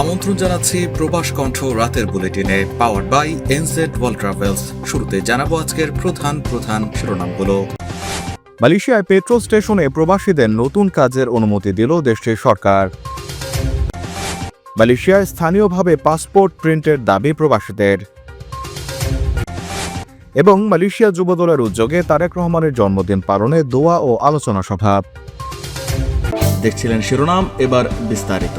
আমন্ত্রণ জানাচ্ছি প্রবাস কণ্ঠ রাতের বুলেটিনে power by NZ world travels শুরুতে জানাব আজকের প্রধান প্রধান শিরোনামগুলো। মালয়েশিয়ায় পেট্রোল স্টেশনে প্রবাসীদের নতুন কাজের অনুমতি দিল দেশটির সরকার। মালয়েশিয়ায় স্থানীয়ভাবে পাসপোর্ট প্রিন্টের দাবি প্রবাসীদের। এবং মালয়েশিয়া যুবদলের উদ্যোগে তারেক রহমানের জন্মদিন পালনে দোয়া ও আলোচনা সভা। দেখছিলেন শিরোনাম এবার বিস্তারিত।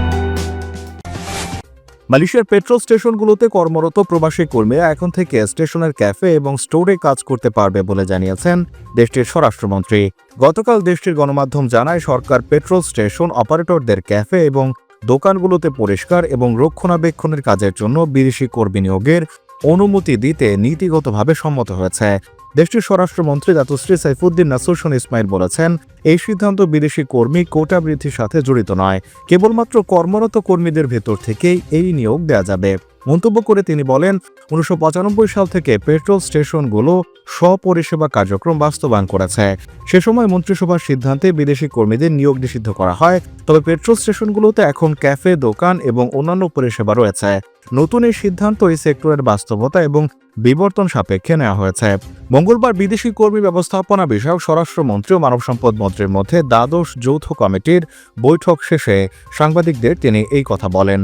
মালয়েশিয়ার পেট্রোল স্টেশনগুলোতে কর্মরত প্রবাসী কর্মীরা এখন থেকে স্টেশনের ক্যাফে এবং স্টোরে কাজ করতে পারবে বলে জানিয়েছেন দেশটির স্বরাষ্ট্রমন্ত্রী। গতকাল দেশটির গণমাধ্যম জানায়, সরকার পেট্রোল স্টেশন অপারেটরদের ক্যাফে এবং দোকানগুলোতে পরিষ্কার এবং রক্ষণাবেক্ষণের কাজের জন্য বিদেশি কর্মী নিয়োগের অনুমতি দিতে নীতিগতভাবে সম্মত হয়েছে। দেশটির স্বরাষ্ট্রমন্ত্রী দাতুশ্রী সাইফুদ্দিন নাসুরসন ইসমাইল বলেছেন, এই সিদ্ধান্ত বিদেশি কর্মী কোটা বৃদ্ধির সাথে জড়িত নয়। কেবলমাত্র কর্মরত কর্মীদের ভেতর থেকেই এই নিয়োগ দেওয়া যাবে। মন্তব্য করে তিনি বলেন, উনিশশো পঁচানব্বই সাল থেকে পেট্রোল স্টেশনগুলো স্বপরিষেবা কার্যক্রম বাস্তবায়ন করেছে। সে সময় মন্ত্রিসভার সিদ্ধান্তে বিদেশি কর্মীদের নিয়োগ নিষিদ্ধ করা হয়। তবে পেট্রোল স্টেশনগুলোতে এখন ক্যাফে, দোকান এবং অন্যান্য পরিষেবা রয়েছে। নতুন এই সিদ্ধান্ত এই সেক্টরের বাস্তবতা এবং বিবর্তন সাপেক্ষে নেওয়া হয়েছে। মঙ্গলবার বিদেশি কর্মী ব্যবস্থাপনা বিষয়ক স্বরাষ্ট্রমন্ত্রী ও মানব সম্পদ মন্ত্রীর মধ্যে দ্বাদশ যৌথ কমিটির বৈঠক শেষে সাংবাদিকদের তিনি এই কথা বলেন।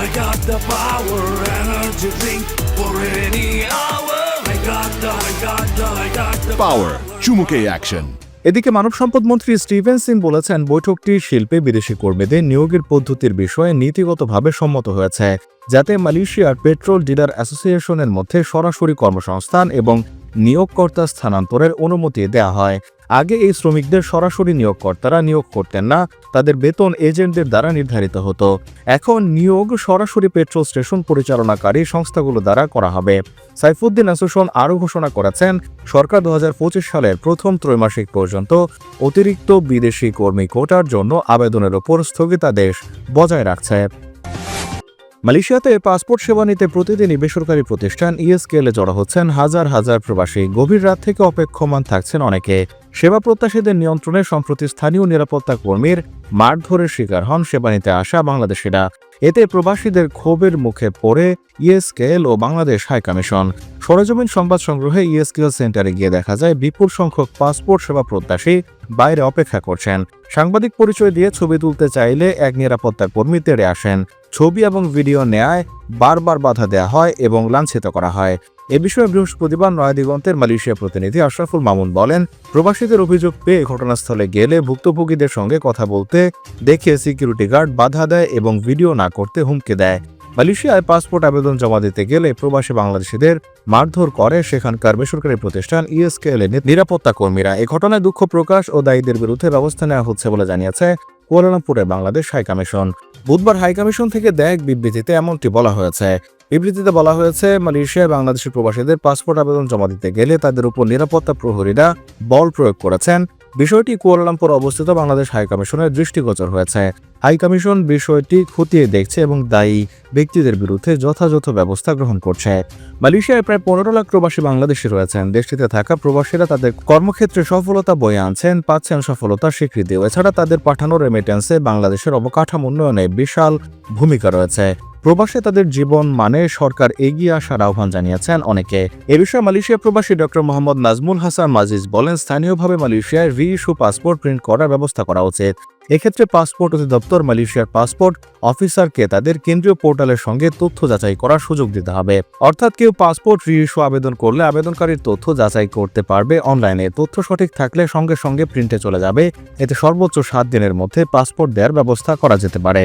I got the power, energy drink for any hour. I got the, I got the, I got the Power. Chumuke Action. এদিকে মানব সম্পদ মন্ত্রী স্টিভেন সিং বলেছেন বৈঠকটি শিল্পে বিদেশি কর্মীদের নিয়োগের পদ্ধতির বিষয়ে নীতিগতভাবে সম্মত হয়েছে যাতে মালয়েশিয়ার পেট্রোল ডিলার অ্যাসোসিয়েশনের মধ্যে সরাসরি কর্মসংস্থান এবং নিয়োগকর্তা স্থানান্তরের অনুমতি দেওয়া হয়। আগে এই শ্রমিকদের সরাসরি নিয়োগকর্তারা নিয়োগ করতেন না, তাদের বেতন এজেন্টদের দ্বারা নির্ধারিত হতো। এখন নিয়োগ সরাসরি পেট্রোল স্টেশন পরিচালনাকারী সংস্থাগুলো দ্বারা করা হবে। সাইফুদ্দিন অ্যাসোসিয়েশন আরও ঘোষণা করেছেন, সরকার দু হাজার পঁচিশ সালের প্রথম ত্রৈমাসিক পর্যন্ত অতিরিক্ত বিদেশি কর্মী কোটার জন্য আবেদনের ওপর স্থগিতাদেশ বজায় রাখছে। মালয়েশিয়াতে পাসপোর্ট সেবা নিতে প্রতিদিনই বেসরকারি প্রতিষ্ঠান ইএসকেএলে জড়ো হচ্ছেন হাজার হাজার প্রবাসী। গভীর রাত থেকে অপেক্ষমান থাকছেন অনেকে। সেবা প্রত্যাশীদের নিয়ন্ত্রণে সম্প্রতি স্থানীয় নিরাপত্তা কর্মীর মারধরের শিকার হন। সেবা নিতে আসা বাংলাদেশিরা। এতে প্রবাসীদের ক্ষোভের মুখে পড়ে ইএসকেএল ও বাংলাদেশ হাই কমিশন। সরেজমিন সংবাদ সংগ্রহে ইএসকেএল সেন্টারে গিয়ে দেখা যায়, বিপুল সংখ্যক পাসপোর্ট সেবা প্রত্যাশী বাইরে অপেক্ষা করছেন। সাংবাদিক পরিচয় দিয়ে ছবি তুলতে চাইলে এক নিরাপত্তা কর্মী তেড়ে আসেন। ছবি এবং ভিডিও নেয় বারবার বাধা দেওয়া হয় এবং লাঞ্ছিত করা হয়। এ বিষয়ে বৃহস্পতিবার নয়াদিগন্তের মালয়েশিয়া প্রতিনিধি আশরাফুল মামুন বলেন, প্রবাসীদের অভিযোগ পেয়ে ঘটনাস্থলে গেলে ভুক্তভোগীদের সঙ্গে কথা বলতে দেখে সিকিউরিটি গার্ড বাধা দেয় এবং ভিডিও না করতে হুমকি দেয়। মালয়েশিয়ায় পাসপোর্ট আবেদন জমা দিতে গেলে প্রবাসী বাংলাদেশিদের মারধর করে সেখানকার বেসরকারি প্রতিষ্ঠান ইএসকেএল এর নিরাপত্তা কর্মীরা। এ ঘটনায় দুঃখ প্রকাশ ও দায়ীদের বিরুদ্ধে ব্যবস্থা নেওয়া হচ্ছে বলে জানিয়েছে কুয়ালালামপুরে বাংলাদেশ হাইকমিশন বুধবার হাইকমিশন থেকে দেয় এক বিবৃতিতে এমনটি বলা হয়েছে। বিবৃতিতে বলা হয়েছে, মালয়েশিয়ায় বাংলাদেশি প্রবাসীদের পাসপোর্ট আবেদন জমা দিতে গেলে তাদের উপর নিরাপত্তা প্রহরীরা বল প্রয়োগ করেছেন। বিষয়টি কুয়ালালামপুর অবস্থিত বাংলাদেশ হাইকমিশনের দৃষ্টিগোচর হয়েছে। হাইকমিশন বিষয়টি খতিয়ে দেখছে এবং দায়ী ব্যক্তিদের বিরুদ্ধে যথাযথ ব্যবস্থা গ্রহণ করছে। মালয়েশিয়ায় প্রায় পনেরো লাখ প্রবাসী বাংলাদেশি রয়েছেন। দেশটিতে থাকা প্রবাসীরা তাদের কর্মক্ষেত্রে সফলতা বয়ে আনছেন, পাচ্ছেন সফলতার স্বীকৃতি। এছাড়া তাদের পাঠানো রেমিটেন্সে বাংলাদেশের অবকাঠামো উন্নয়নে বিশাল ভূমিকা রয়েছে। প্রবাসে তাদের জীবন মানে সরকার এগিয়ে আসার আহ্বান জানিয়েছেন অনেকে। এ বিষয়ে মালয়েশিয়া প্রবাসী ডক্টর মোহাম্মদ নাজমুল হাসান মাজিজ বলেন, স্থানীয়ভাবে মালয়েশিয়ায় রি ইস্যু পাসপোর্ট প্রিন্ট করার ব্যবস্থা করা উচিত। এক্ষেত্রে পাসপোর্ট অধিদপ্তর মালয়েশিয়ার পাসপোর্ট অফিসারকে তাদের কেন্দ্রীয় পোর্টালের সঙ্গে তথ্য যাচাই করার সুযোগ দিতে হবে। অর্থাৎ কেউ পাসপোর্ট রি ইস্যু আবেদন করলে আবেদনকারীর তথ্য যাচাই করতে পারবে অনলাইনে। তথ্য সঠিক থাকলে সঙ্গে সঙ্গে প্রিন্টে চলে যাবে। এতে সর্বোচ্চ সাত দিনের মধ্যে পাসপোর্ট দেওয়ার ব্যবস্থা করা যেতে পারে।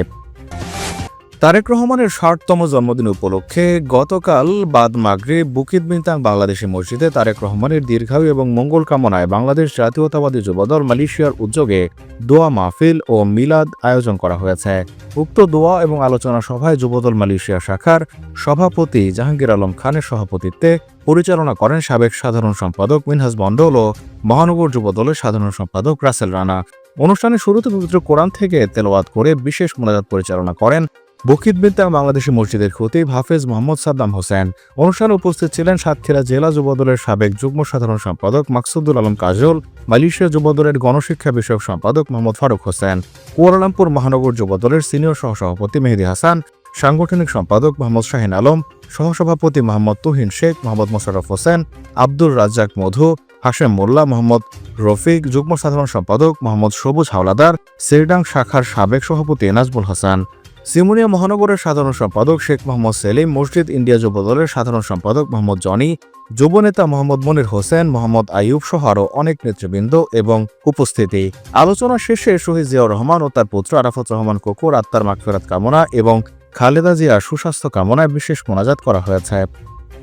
তারেক রহমানের ষাটতম জন্মদিন উপলক্ষে গতকাল বাদ মাগরে বুকিত বিনতাং বাংলাদেশি মসজিদে তারেক রহমানের দীর্ঘায়ু এবং মঙ্গল কামনায় বাংলাদেশ জাতীয়তাবাদী যুবদল মালয়েশিয়ার উদ্যোগে দোয়া মাহফিল ও মিলাদ আয়োজন করা হয়েছে। উক্ত দোয়া এবং আলোচনা সভায় যুবদল মালয়েশিয়া শাখার সভাপতি জাহাঙ্গীর আলম খানের সভাপতিত্বে পরিচালনা করেন সাবেক সাধারণ সম্পাদক মিনহাজ মণ্ডল ও মহানগর যুবদলের সাধারণ সম্পাদক রাসেল রানা। অনুষ্ঠানের শুরুতে পবিত্র কোরআন থেকে তেলাওয়াত করে বিশেষ মোনাজাত পরিচালনা করেন বকিত বিদ্যা বাংলাদেশি মসজিদের খতিব হাফেজ মোহাম্মদ সাদ্দাম হোসেন। অনুষ্ঠানে উপস্থিত ছিলেন সাতক্ষীরা জেলা যুবদলের সাবেক যুগ্ম সাধারণ সম্পাদক মাকসুদুল আলম কাজল, মালয়েশিয়া যুবদলের গণশিক্ষা বিষয়ক সম্পাদক মোহাম্মদ ফারুক হোসেন, কুয়ালালামপুর মহানগর যুবদলের সিনিয়র সহসভাপতি মেহেদি হাসান, সাংগঠনিক সম্পাদক মোহাম্মদ শাহিন আলম, সহসভাপতি মোহাম্মদ তুহিন শেখ, মোহাম্মদ মোশাররফ হোসেন, আব্দুর রাজ্জাক মধু, হাশেম মোল্লা, মোহাম্মদ রফিক, যুগ্ম সাধারণ সম্পাদক মোহাম্মদ সবুজ হাওলাদার, সেরডাং শাখার সাবেক সভাপতি এনাজবুল হাসান। সিমুনিয়া মহানগরের সাধারণ সম্পাদক শেখ মোহাম্মদ সেলিম, মসজিদ ইন্ডিয়া যুব দলের সাধারণ সম্পাদক মোহাম্মদ জনি যুব নেতা মোহাম্মদ মনির হোসেন, মোহাম্মদ আইয়ুব সহ আরও অনেক নেতৃবৃন্দ এবং উপস্থিতি। আলোচনা শেষে শহীদ জিয়াউর রহমান ও তার পুত্র আরাফত রহমান কুকুর, আত্মার মাগফিরাত কামনা এবং খালেদা জিয়ার সুস্বাস্থ্য কামনায় বিশেষ মোনাজাত করা হয়েছে।